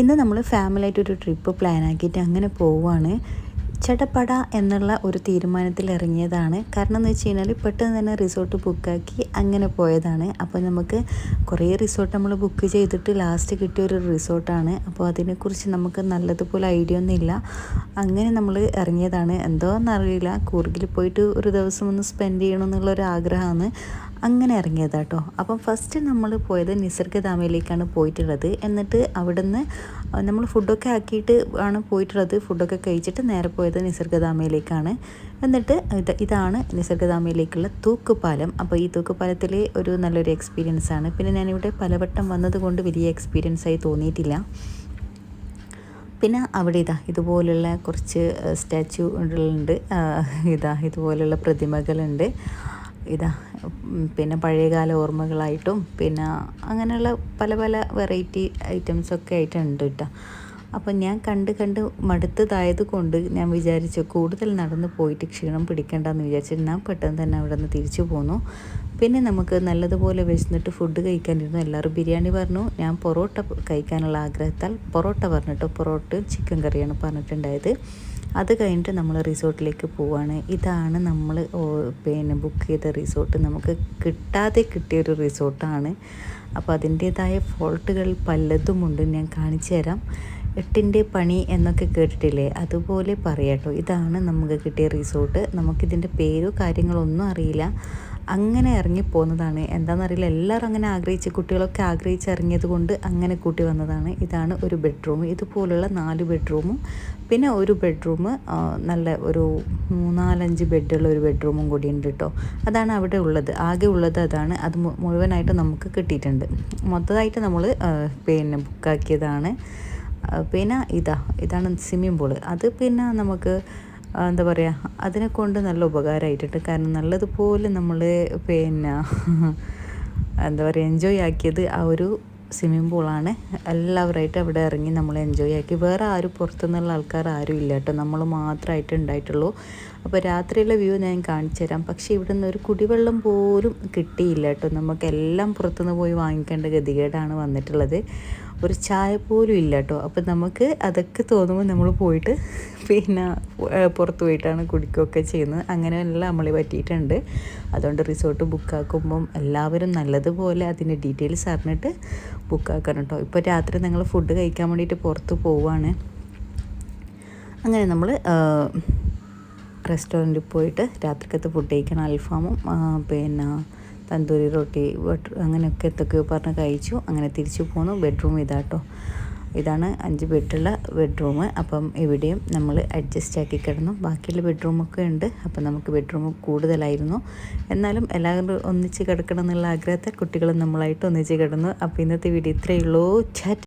ഇന്ന് നമ്മൾ ഫാമിലിയായിട്ട് ഒരു ട്രിപ്പ് പ്ലാൻ ആക്കിയിട്ട് അങ്ങനെ പോവുകയാണ് ചടപ്പട എന്നുള്ള ഒരു തീരുമാനത്തിൽ ഇറങ്ങിയതാണ് കാരണം എന്ന് വെച്ച് കഴിഞ്ഞാൽ പെട്ടെന്ന് തന്നെ റിസോർട്ട് ബുക്കാക്കി അങ്ങനെ പോയതാണ്. അപ്പോൾ നമുക്ക് കുറേ റിസോർട്ട് നമ്മൾ ബുക്ക് ചെയ്തിട്ട് ലാസ്റ്റ് കിട്ടിയ ഒരു റിസോർട്ടാണ്. അപ്പോൾ അതിനെക്കുറിച്ച് നമുക്ക് നല്ലതുപോലെ ഐഡിയ ഒന്നുമില്ല അങ്ങനെ നമ്മൾ ഇറങ്ങിയതാണ്. എന്തോന്നറിയില്ല. കൂർഗിൽ പോയിട്ട് ഒരു ദിവസം ഒന്ന് സ്പെൻഡ് ചെയ്യണം എന്നുള്ളൊരു ആഗ്രഹമാണ്. അങ്ങനെ ഇറങ്ങിയതാട്ടോ അപ്പം ഫസ്റ്റ് നമ്മൾ പോയത് നിസർഗധാമയിലേക്കാണ് പോയിട്ടുള്ളത്. എന്നിട്ട് അവിടുന്ന് നമ്മൾ ഫുഡൊക്കെ ആക്കിയിട്ട് ആണ് പോയിട്ടുള്ളത്. ഫുഡൊക്കെ കഴിച്ചിട്ട് നേരെ പോയത് നിസർഗധാമയിലേക്കാണ്. എന്നിട്ട് ഇത് ഇതാണ് നിസർഗധാമയിലേക്കുള്ള തൂക്കുപാലം. അപ്പോൾ ഈ തൂക്കുപാലത്തിലെ ഒരു നല്ലൊരു എക്സ്പീരിയൻസ് ആണ്. പിന്നെ ഞാനിവിടെ പലവട്ടം വന്നതുകൊണ്ട് വലിയ എക്സ്പീരിയൻസ് ആയി തോന്നിയിട്ടില്ല. പിന്നെ അവിടെ ഇതാ ഇതുപോലുള്ള കുറച്ച് സ്റ്റാച്യൂകളുണ്ട് ഉണ്ട് ഇതാ ഇതുപോലുള്ള പ്രതിമകളുണ്ട്. ഇതാ പിന്നെ പഴയകാല ഓർമ്മകളായിട്ടും പിന്നെ അങ്ങനെയുള്ള പല പല വെറൈറ്റി ഐറ്റംസൊക്കെ ആയിട്ടുണ്ട് കേട്ടോ. അപ്പം ഞാൻ കണ്ട് കണ്ട് മടുത്തതായത് കൊണ്ട് ഞാൻ വിചാരിച്ചു കൂടുതൽ നടന്ന് പോയിട്ട് ക്ഷീണം പിടിക്കേണ്ടെന്ന് വിചാരിച്ചിട്ട് ഞാൻ പെട്ടെന്ന് തന്നെ അവിടെ നിന്ന് തിരിച്ചു പോന്നു. പിന്നെ നമുക്ക് നല്ലതുപോലെ വിശന്നിട്ട് ഫുഡ് കഴിക്കാനിരുന്നു. എല്ലാവരും ബിരിയാണി പറഞ്ഞു. ഞാൻ പൊറോട്ട കഴിക്കാനുള്ള ആഗ്രഹത്താൽ പൊറോട്ട പറഞ്ഞിട്ട് പൊറോട്ട ചിക്കൻ കറിയാണ് പറഞ്ഞിട്ടുണ്ടായത്. അത് കഴിഞ്ഞിട്ട് നമ്മൾ റിസോർട്ടിലേക്ക് പോവാണ്. ഇതാണ് നമ്മൾ പിന്നെ ബുക്ക് ചെയ്ത റിസോർട്ട്. നമുക്ക് കിട്ടാതെ കിട്ടിയൊരു റിസോർട്ടാണ്. അപ്പോൾ അതിന്റേതായ ഫോൾട്ടുകൾ പലതുമുണ്ട്. ഞാൻ കാണിച്ചു തരാം എട്ടിന്റെ പണി എന്നൊക്കെ കേട്ടിട്ടില്ലേ? അതുപോലെ പറയാട്ടോ. ഇതാണ് നമുക്ക് കിട്ടിയ റിസോർട്ട്. നമുക്കിതിന്റെ പേരോ കാര്യങ്ങളൊന്നും അറിയില്ല. അങ്ങനെ ഇറങ്ങിപ്പോകുന്നതാണ് എന്താണെന്നറിയില്ല എല്ലാവരും അങ്ങനെ ആഗ്രഹിച്ച് കുട്ടികളൊക്കെ ആഗ്രഹിച്ച് ഇറങ്ങിയത് കൊണ്ട് അങ്ങനെ കൂട്ടി വന്നതാണ്. ഇതാണ് ഒരു ബെഡ്റൂം. ഇതുപോലുള്ള നാല് ബെഡ്റൂമും പിന്നെ ഒരു ബെഡ്റൂം നല്ല ഒരു മൂന്നാലഞ്ച് ബെഡുള്ള ഒരു ബെഡ്റൂമും കൂടി ഉണ്ട് കേട്ടോ അതാണ് അവിടെ ഉള്ളത്. ആകെ ഉള്ളത് അതാണ്. അത് മുഴുവനായിട്ട് നമുക്ക് കിട്ടിയിട്ടുണ്ട്. മൊത്തമായിട്ട് നമ്മൾ പിന്നെ ബുക്കാക്കിയതാണ്. പിന്നെ ഇതാ ഇതാണ് സ്വിമ്മിംഗ് പൂൾ അത് പിന്നെ നമുക്ക് എന്താ പറയുക അതിനെ കൊണ്ട് നല്ല ഉപകാരമായിട്ടുണ്ട് കാരണം നല്ലതുപോലെ നമ്മൾ പിന്നെ എന്താ പറയുക എൻജോയ് ആക്കിയത് ആ ഒരു സ്വിമ്മിംഗ് പൂളാണ് എല്ലാവരായിട്ട് അവിടെ ഇറങ്ങി നമ്മൾ എൻജോയ് ആക്കി. വേറെ ആരും പുറത്തുനിന്നുള്ള ആൾക്കാർ ആരും ഇല്ല കേട്ടോ. നമ്മൾ മാത്രമായിട്ട് ഉണ്ടായിട്ടുള്ളൂ. അപ്പോൾ രാത്രിയുള്ള വ്യൂ ഞാൻ കാണിച്ചു തരാം. പക്ഷേ ഇവിടെ നിന്ന് ഒരു കുടിവെള്ളം പോലും കിട്ടിയില്ല കേട്ടോ. നമുക്കെല്ലാം പുറത്തുനിന്ന് പോയി വാങ്ങിക്കേണ്ട ഗതികേടാണ് വന്നിട്ടുള്ളത്. ഒരു ചായ പോലും ഇല്ല കേട്ടോ. അപ്പം നമുക്ക് അതൊക്കെ തോന്നുമ്പോൾ നമ്മൾ പോയിട്ട് പിന്നെ പുറത്ത് പോയിട്ടാണ് കുടിക്കുകയൊക്കെ ചെയ്യുന്നത്. അങ്ങനെയെല്ലാം നമ്മളെ പറ്റിയിട്ടുണ്ട്. അതുകൊണ്ട് റിസോർട്ട് ബുക്കാക്കുമ്പം എല്ലാവരും നല്ലതുപോലെ അതിന്റെ ഡീറ്റെയിൽസ് അറിഞ്ഞിട്ട് ബുക്കാക്കണം കേട്ടോ. ഇപ്പോൾ രാത്രി നിങ്ങൾ ഫുഡ് കഴിക്കാൻ വേണ്ടിയിട്ട് പുറത്ത് പോവുകയാണ്. അങ്ങനെ നമ്മൾ റെസ്റ്റോറന്റിൽ പോയിട്ട് രാത്രിക്കത്തെ ഫുഡ് കഴിക്കണം അൽഫാമും പിന്നെ തന്തൂരി റൊട്ടി അങ്ങനെയൊക്കെ എന്തൊക്കെയോ പറഞ്ഞ് കഴിച്ചു. അങ്ങനെ തിരിച്ചു പോന്നു. ബെഡ്റൂം ഇതാട്ടോ. ഇതാണ് അഞ്ച് ബെഡുള്ള ബെഡ്റൂം. അപ്പം ഇവിടെയും നമ്മൾ അഡ്ജസ്റ്റ് ആക്കി കിടന്നു. ബാക്കിയുള്ള ബെഡ്റൂമൊക്കെ ഉണ്ട്. അപ്പം നമുക്ക് ബെഡ്റൂം കൂടുതലായിരുന്നു. എന്നാലും എല്ലാവരും ഒന്നിച്ച് കിടക്കണം എന്നുള്ള ആഗ്രഹത്തെ കുട്ടികളും നമ്മളായിട്ട് ഒന്നിച്ച് കിടന്നു. അപ്പോൾ ഇന്നത്തെ വീഡിയോ ഇത്രയേ ഉള്ളൂ. ചാറ്റ്